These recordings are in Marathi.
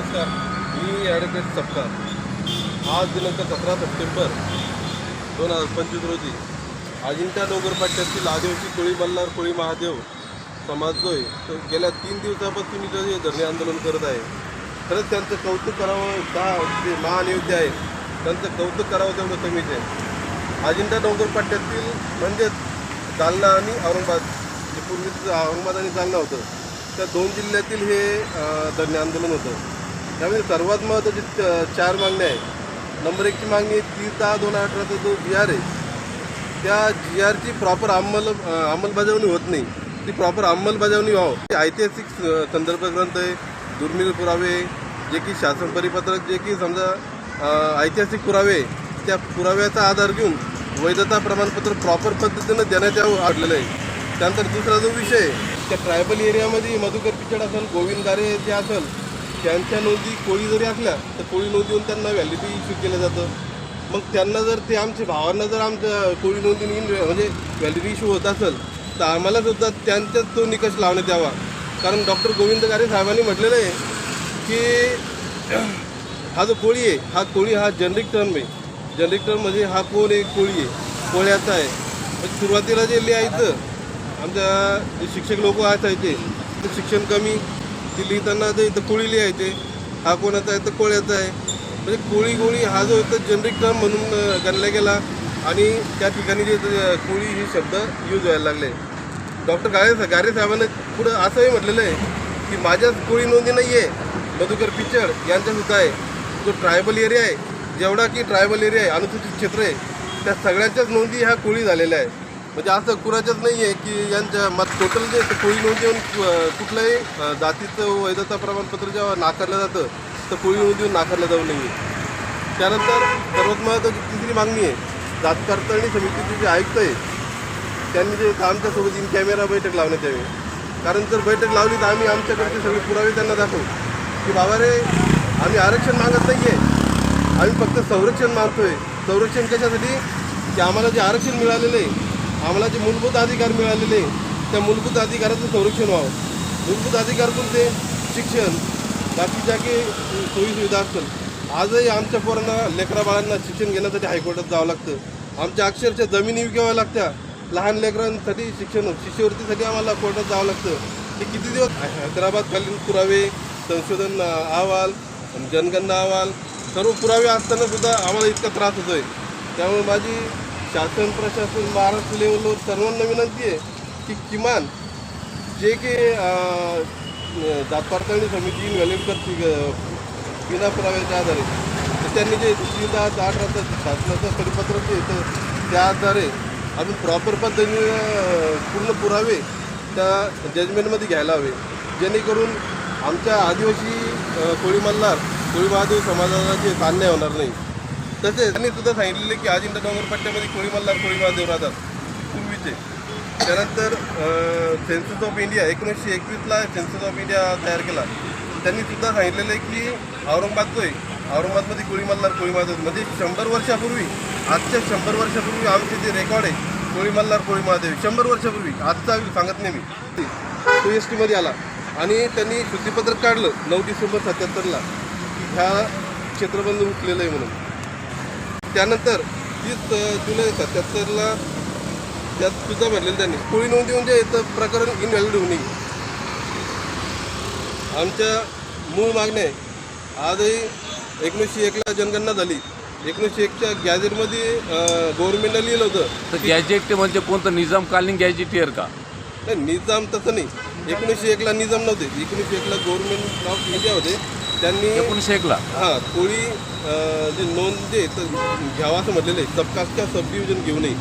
नमस्कार मी ॲडव्होकेट सपकाळ. आज दिनांक सतरा सप्टेंबर दोन हजार पंचवीस रोजी अजिंठा डोंगरपट्ट्यातील आदिवासी कोळी बल्लार कोळी महादेव समाज जो आहे तो गेल्या तीन दिवसापासून इथं हे धरणे आंदोलन करत आहे. खरंच त्यांचं कौतुक करावं का जे महानियोग्य आहे त्यांचं कौतुक करावं तेवढं कमीच आहे. अजिंठा डोंगरपट्ट्यातील म्हणजेच जालना आणि औरंगाबाद जे पूर्वीचं औरंगाबाद आणि जालना होतं त्या दोन जिल्ह्यातील हे धरणे आंदोलन होतं. त्यामुळे सर्वात महत्त्वाची चार मागण्या आहेत. नंबर एकची मागणी आहे तीस दहा दोन हजार अठराचा जो जी आर आहे. त्या जी आरची प्रॉपर अंमल अंमलबजावणी होत नाही. ती प्रॉपर अंमलबजावणी व्हावं. ऐतिहासिक संदर्भ ग्रंथ आहे. दुर्मिळ पुरावे जे की शासन परिपत्रक जे की समजा ऐतिहासिक पुरावे त्या पुराव्याचा आधार घेऊन वैधता प्रमाणपत्र प्रॉपर पद्धतीनं देण्यात यावं वाटलेलं आहे. त्यानंतर दुसरा जो विषय त्या ट्रायबल एरियामध्ये मधुकर पिचड असेल गोविंददारे जे असेल त्यांच्या नोंदी कोळी जरी असल्या तर कोळी नोंदी येऊन त्यांना व्हॅलिडिटी इश्यू केलं जातं. मग त्यांना जर ते आमच्या भावांना जर आमच्या कोळी नोंदी म्हणजे व्हॅलिडिटी इश्यू होत असेल तर आम्हाला सुद्धा त्यांच्याच तो निकष लावण्यात यावा. कारण डॉक्टर गोविंद गारे साहेबांनी म्हटलेलं आहे की हा जो कोळी आहे हा कोळी हा जनरिक टर्म आहे. जनरिक टर्म म्हणजे हा कोण आहे? कोळी आहे. कोळ्याचा आहे. म्हणजे सुरुवातीला जे लिहायचं आमच्या जे शिक्षक लोक असायचे ते शिक्षण कमी ते लिहिताना ते इथं कोळी लिहायचे हा कोणाचा आहे तर कोळ्याचा आहे. म्हणजे कोळी गोळी हा जो इथं जनरिक टर्म म्हणून गणला गेला आणि त्या ठिकाणी जे कोळी हे शब्द यूज व्हायला लागले. डॉक्टर गारे गारे साहेबांना पुढं असंही म्हटलेलं आहे की माझ्याच कोळी नोंदी नाही आहे मधुकर पिचड यांच्यासुद्धा आहे. जो ट्रायबल एरिया आहे जेवढा की ट्रायबल एरिया आहे अनुसूचित क्षेत्र आहे त्या सगळ्यांच्याच नोंदी ह्या कोळी झालेल्या आहे म्हणजे असं कुणाच्याच नाही आहे की यांच्या मत टोटल जे कोळी नोंदी येऊन कुठलंही जातीचं वैधता प्रमाणपत्र जेव्हा नाकारलं जातं तर कोळी नोंदी येऊन नाकारलं जाऊ नये. त्यानंतर सर्वात महत्त्वाची तिसरी मागणी आहे जात करताळणी समितीचे जे आयुक्त आहे त्यांनी जे आमच्यासोबत इन कॅमेरा बैठक लावण्यात यावी. कारण जर बैठक लावली तर आम्ही आमच्याकडचे सगळे पुरावे त्यांना दाखवू. की बाबा रे आम्ही आरक्षण मागत नाही आहे आम्ही फक्त संरक्षण मागतोय. संरक्षण कशासाठी? की आम्हाला जे आरक्षण मिळालेलं आहे आम्हाला जे मूलभूत अधिकार मिळालेले आहे त्या मूलभूत अधिकाराचं संरक्षण व्हावं. मूलभूत अधिकार कोणते? शिक्षण. बाकीच्या की सोयीसुविधा असतील आजही आमच्या पोरांना लेकरा बाळांना शिक्षण घेण्यासाठी हायकोर्टात जावं लागतं. आमच्या अक्षरशः जमिनी विकाव्या लागत्या. लहान लेकरांसाठी शिक्षण शिष्यवृत्तीसाठी आम्हाला कोर्टात जावं लागतं. ते किती दिवस हैदराबादखालील पुरावे संशोधन अहवाल जनगणना अहवाल सर्व पुरावे असताना सुद्धा आम्हाला इतका त्रास होतोय. त्यामुळे माझी शासन प्रशासन महाराष्ट्र लेवलवर सर्वांना विनंती आहे की किमान जे की जात पडताळणी समिती इन्व्हॅल्युएट करते विना पुराव्याच्या आधारे तर त्यांनी जे तीन दहा अठराचं शासनाचं परिपत्रक जे येतं त्या आधारे आम्ही प्रॉपर पद्धतीने पूर्ण पुरावे त्या जजमेंटमध्ये घ्यायला हवे. जेणेकरून आमच्या आदिवासी कोळी मल्हार कोळी महादेव समाजाला जे अन्याय होणार नाही तसेच त्यांनी सुद्धा सांगितलेले की अजिंठा डोंगरपट्ट्यामध्ये कोळी मल्हार कोळी महादेव राहतात पूर्वीचे. त्यानंतर सेन्सस ऑफ इंडिया एकोणीसशे एकवीसला सेन्सस ऑफ इंडिया तयार केला. त्यांनी सुद्धा सांगितलेलं आहे की औरंगाबाद जो आहे औरंगाबादमध्ये कोळी मल्हार कोळी महादेव म्हणजे शंभर वर्षापूर्वी आजच्या शंभर वर्षापूर्वी आमचे जे रेकॉर्ड आहे कोळी मल्हार कोळी महादेव शंभर वर्षापूर्वी आजचा सांगत नाही मी. तो एस टीमध्ये आला. आणि त्यांनी शुद्धीपत्रक काढलं नऊ डिसेंबर सत्याहत्तरला. ह्या क्षेत्रबंद उठलेलं आहे म्हणून. त्यानंतर तीस जुलै सत्याहत्तरला त्यात सुद्धा भरलेलं त्यांनी. कोळी नोंदी म्हणजे याचं प्रकरण इनव्हॅलिड होऊ नये आमच्या मूळ मागण्या आजही एकोणीसशे एकला जनगणना झाली. एकोणीसशे एकच्या गॅजेटमध्ये गव्हर्नमेंटनं लिहिलं होतं तर गॅजेट म्हणजे कोणतं? निजामकालीन गॅजेटियर का? नाही निजाम तसं नाही. एकोणीसशे एकला निजाम नव्हते. एकोणीसशे एकला गव्हर्नमेंट ऑफ इंडिया होते. त्यांनी एकोणीसशे एकला? हां कोळी जे नोंद जे घ्यावं असं म्हटलेलं आहे. सबकास्टच्या सब डिव्हिजन घेऊ नये.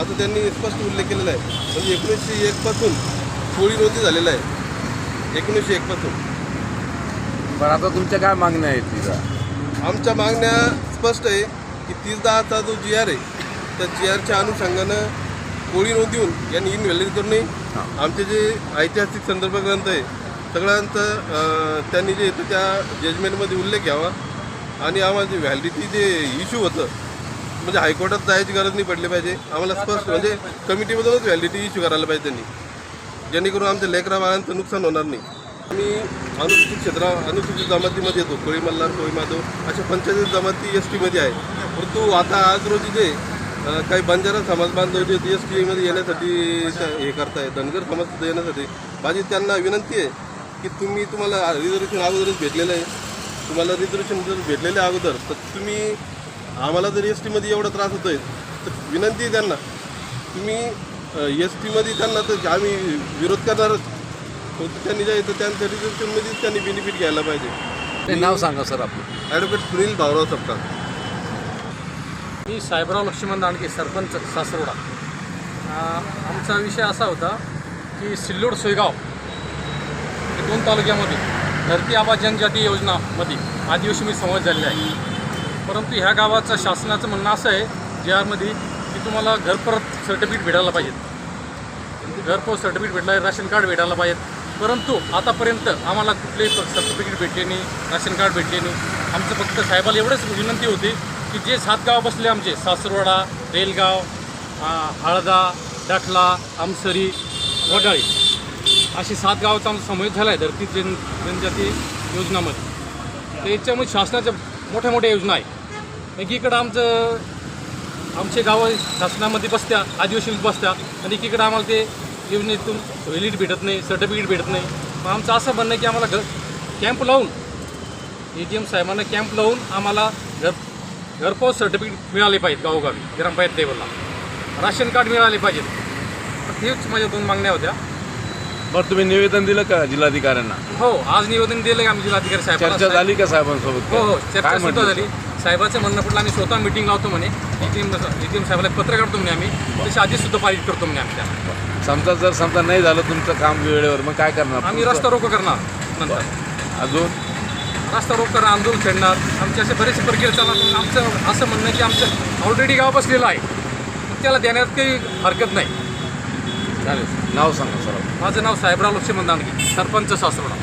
असं त्यांनी स्पष्ट उल्लेख केलेला आहे. म्हणजे एकोणीसशे एकपासून कोळी नोंदी झालेला आहे. एकोणीसशे एकपासून बरं आता तुमच्या काय मागण्या आहेत तिथं? आमच्या मागण्या स्पष्ट आहे की तीस दहाचा जो जी आर आहे त्या जी आरच्या अनुषंगानं कोळी नोंदीहून यांनी इनव्हॅलिड करू नये. आमचे जे ऐतिहासिक संदर्भ ग्रंथ आहे सगळ्यांचं त्यांनी जे इथं त्या जजमेंटमध्ये उल्लेख घ्यावा. आणि आम्हाला जे व्हॅलिडिटी जे इश्यू होतं म्हणजे हायकोर्टात जायची गरज नाही पडली पाहिजे. आम्हाला स्पष्ट म्हणजे कमिटीमधूनच व्हॅलिडिटी इश्यू करायला पाहिजे त्यांनी. जेणेकरून आमच्या लेकरा बाळांचं नुकसान होणार नाही. आम्ही अनुसूचित क्षेत्रा अनुसूचित जमातीमध्ये येतो. कोळी मल्हार कोळी माधव अशा पंचायत जमाती एस टीमध्ये आहे. परंतु आता आज रोजी जे काही बंजारा समाज बांधव जे एस टीमध्ये येण्यासाठी हे करताय धनगर समाज येण्यासाठी माझी त्यांना विनंती आहे की तुम्ही तुम्हाला रिझर्वेशन अगोदरच भेटलेलं आहे. तुम्हाला रिझर्वेशन जर भेटलेलं आहे अगोदर तर तुम्ही आम्हाला जर एस टीमध्ये एवढा त्रास होतोय तर विनंती आहे त्यांना. तुम्ही एस टीमध्ये त्यांना तर आम्ही विरोध करणारच फक्त त्यांनी जे आहे तर त्यांच्या रिझर्वेशनमध्येच त्यांनी बेनिफिट घ्यायला पाहिजे. ते नाव सांगा सर आपलं. ॲडव्होकेट सुनील भाऊराव सपकाळ. मी साहेबराव लक्ष्मण दांडगे सरपंच सासरोडा. अं, आमचा विषय असा होता की सिल्लोड सोयगाव दोन तालुक्यामध्ये धरती आबा जनजाती योजनामध्ये आदिवासी समावेश झालेला आहे. परंतु ह्या गावाचं शासनाचं म्हणणं असं आहे जे आरमध्ये की तुम्हाला घरपरत सर्टिफिकेट भेटायला पाहिजेत. घरपोच सर्टिफिकेट भेटलं आहे राशन कार्ड भेटायला पाहिजेत. परंतु आतापर्यंत आम्हाला कुठलेही सर्टिफिकेट भेटले नाही राशन कार्ड भेटले नाही. आमचं फक्त साहेबाला एवढंच विनंती होती की जे सात गाव बसले आमचे सासरवाडा रेलगाव हळदा डाकला आमसरी वडाळी. अशी सात गावाचा आमचा समावेश झाला आहे धरती जन जनजाती योजनामध्ये. तर याच्यामुळे शासनाच्या मोठ्या मोठ्या योजना आहेत. एकीकडं आमचं आमचे गावं शासनामध्ये बसत्या आदिवासी बसत्या आणि एकीकडं आम्हाला ते योजनेतून व्हॅलिड भेटत नाही सर्टिफिकेट भेटत नाही. मग आमचं असं म्हणणं आहे की आम्हाला घर कॅम्प लावून ए टी एम साहेबांना कॅम्प लावून आम्हाला घर घरपोच सर्टिफिकेट मिळाले पाहिजेत गावोगावी ग्रामपंचायत लेवलला राशन कार्ड मिळाले पाहिजेत. तर हेच माझ्या दोन मागण्या होत्या. बरं तुम्ही निवेदन दिलं का जिल्हाधिकाऱ्यांना? हो आज निवेदन दिलं आम्ही जिल्हाधिकारी साहेबांना चर्चा झाली का साहेबांसोबत? हो हो काय चर्चा सुद्धा म्हटलं? झाली. साहेबाचं म्हणणं पडलं आम्ही स्वतः मिटिंग लावतो म्हणे. A T M A T M साहेबाला पत्र काढतो म्हणे आम्ही. तशी आधीच सुद्धा पारित करतो म्हणे आम्ही समजा जर समजा नाही झालं तुमचं काम वेळेवर मग काय करणार आम्ही? रस्ता रोको करणार नंतर. अजून? रस्ता रोको करणार आंदोलन छेडणार आमचे असे बरेचसे प्रक्रिया चालणार आमचं असं म्हणणं की आमचं ऑलरेडी गाव बसलेलं आहे. त्याला देण्यात काही हरकत नाही. चालेल. नाव सांगा सर. माझं नाव साहेबराव लक्ष्मण दांडगे सरपंच सासवडा